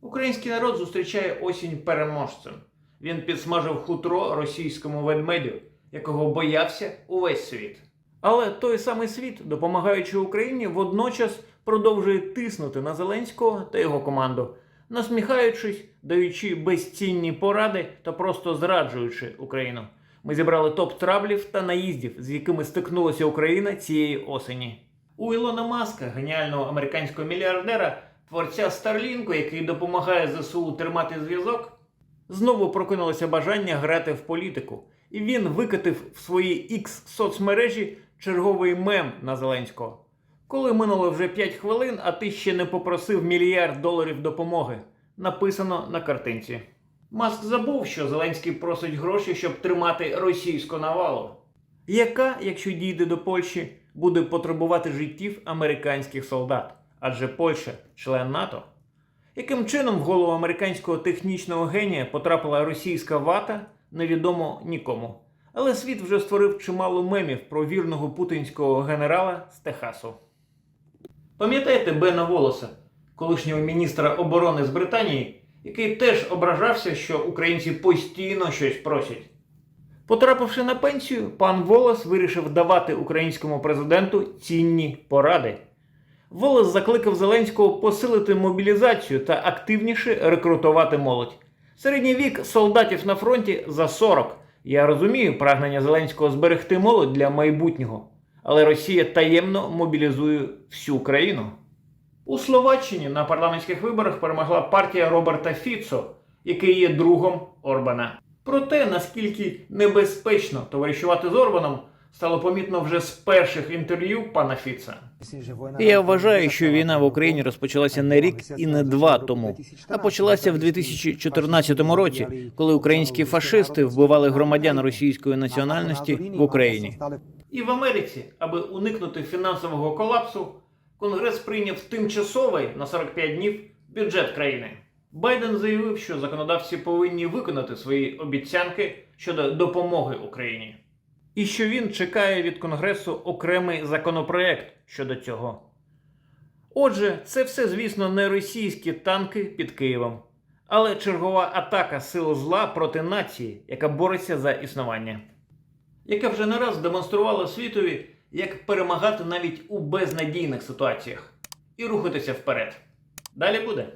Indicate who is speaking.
Speaker 1: Український народ зустрічає осінь переможцем. Він підсмажив хутро російському ведмедю, якого боявся увесь світ. Але той самий світ, допомагаючи Україні, водночас продовжує тиснути на Зеленського та його команду, насміхаючись, даючи безцінні поради та просто зраджуючи Україну. Ми зібрали топ траблів та наїздів, з якими стикнулася Україна цієї осені. У Ілона Маска, геніального американського мільярдера, творця Старлінку, який допомагає ЗСУ тримати зв'язок, знову прокинулося бажання грати в політику, і він викатив в свої X соцмережі черговий мем на Зеленського. Коли минуло вже 5 хвилин, а ти ще не попросив мільярд доларів допомоги, написано на картинці. Маск забув, що Зеленський просить гроші, щоб тримати російську навалу. Яка, якщо дійде до Польщі, буде потребувати життів американських солдат? Адже Польща член НАТО. Яким чином в голову американського технічного генія потрапила російська вата, невідомо нікому. Але світ вже створив чимало мемів про вірного путінського генерала з Техасу. Пам'ятаєте Бена Волоса, колишнього міністра оборони з Британії, який теж ображався, що українці постійно щось просять. Потрапивши на пенсію, пан Волос вирішив давати українському президенту цінні поради. Волос закликав Зеленського посилити мобілізацію та активніше рекрутувати молодь. Середній вік солдатів на фронті за 40. Я розумію прагнення Зеленського зберегти молодь для майбутнього, але Росія таємно мобілізує всю країну. У Словаччині на парламентських виборах перемогла партія Роберта Фіцо, який є другом Орбана. Про те, наскільки небезпечно товаришувати з Орбаном, стало помітно вже з перших інтерв'ю пана Фіца.
Speaker 2: Я вважаю, що війна в Україні розпочалася не рік і не два тому, а почалася в 2014 році, коли українські фашисти вбивали громадян російської національності в Україні.
Speaker 1: І в Америці, аби уникнути фінансового колапсу, Конгрес прийняв тимчасовий на 45 днів бюджет країни. Байден заявив, що законодавці повинні виконати свої обіцянки щодо допомоги Україні. І що він чекає від Конгресу окремий законопроект щодо цього. Отже, це все, звісно, не російські танки під Києвом, але чергова атака сил зла проти нації, яка бореться за існування яка вже не раз демонструвала світові, як перемагати навіть у безнадійних ситуаціях і рухатися вперед. Далі буде.